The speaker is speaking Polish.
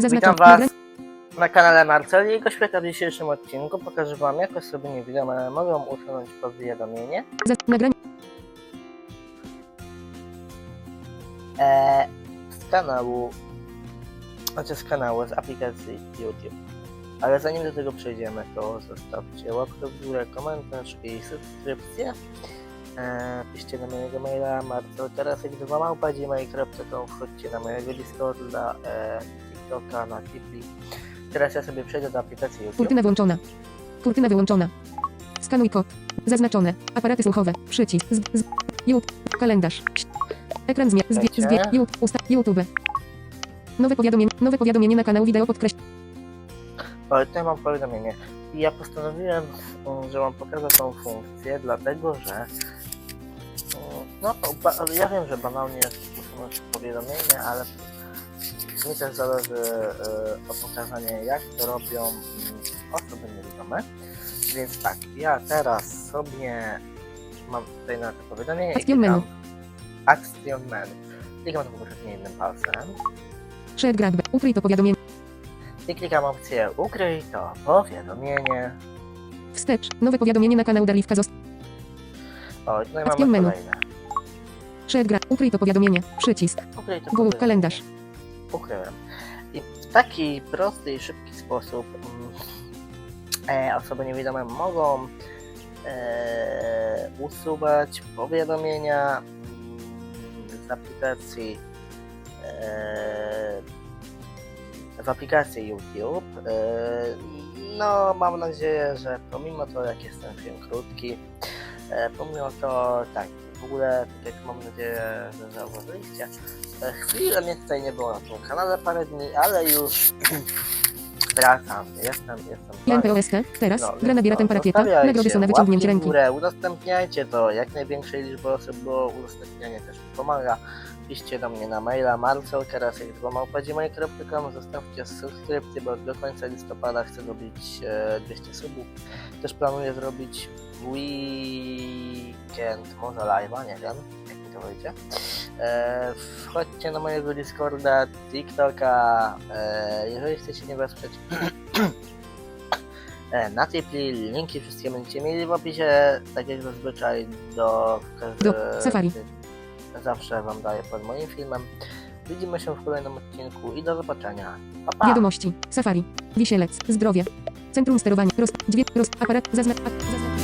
Witam Was na kanale Marcel i jego świata w dzisiejszym odcinku pokażę Wam jak osoby niewidome mogą usunąć powiadomienie nagranie. e, z kanału, znaczy z kanału, z aplikacji YouTube. Ale zanim do tego przejdziemy, to zostawcie łapkę w górę, komentarz i subskrypcję. E, piszcie na mojego maila marcelterasek2małpa.gmail.com Wchodźcie na mojego Discorda, e, TikToka, na Tipli. Teraz ja sobie przejdę do aplikacji YouTube. Kurtyna włączona. Kurtyna wyłączona. Skanuj kod. Zaznaczone. Aparaty słuchowe. Przycisk. Z, z, YouTube. Kalendarz. Ekran zmian. Zbie, zbie, YouTube. Usta, YouTube. Nowe powiadomienie. Nowe powiadomienie na kanał wideo podkreśl. Ale tutaj mam powiadomienie. I ja postanowiłem, że mam pokazać tą funkcję, dlatego że no ja wiem, że banalnie jest usunąć powiadomienie, ale mi też zależy e, o pokazanie jak to robią mm, osoby niewidome. Więc tak, ja teraz sobie mam tutaj na to powiadomienie Action menu. klikam Action menu. Klikam to poprzednim jednym palcem. Share grab. Ukryj to powiadomienie. I klikam opcję ukryj to powiadomienie. Wstecz. Nowe powiadomienie na kanał Darliwka zost. O, i tutaj Action mamy menu. kolejne. Share grab. Ukryj to powiadomienie. Przycisk. Ukryj to Google kalendarz. Ukryłem. I w taki prosty i szybki sposób mm, e, osoby niewidome mogą e, usuwać powiadomienia mm, z aplikacji e, w aplikacji YouTube. E, no, mam nadzieję, że pomimo to, jak jest ten film krótki, e, pomimo to, tak, w ogóle, tak jak mam nadzieję, że zauważyliście, e, chwilę mnie tutaj nie było na tym kanale parę dni, ale już wracam, jestem, jestem. LNPOSK. Teraz. No, Gra nabiera tempa rakieta. Nagrody są na wyciągnięcie ręki. Górę, udostępniajcie to jak największej liczbie osób, bo udostępnianie też mi pomaga. Piszcie do mnie na maila marcelkarasek2małpa.gmail.com Zostawcie subskrypcję, bo do końca listopada chcę dobić e, 200 subów. Też planuję zrobić weekend, może live'a, nie wiem, jak mi to wyjdzie. E, wchodźcie na mojego Discorda, TikToka, e, jeżeli chcecie mnie wesprzeć. E, Na tej pli linki wszystkie będziecie mieli w opisie, tak jak zazwyczaj do, Do Safari. Zawsze wam daję pod moim filmem. Widzimy się w kolejnym odcinku i do zobaczenia. Pa, pa. Wiadomości. Safari. Wisielec. Zdrowie. Centrum sterowania. Roz. Dźwięk. Roz. Aparat. Zaznacz. zaznacz.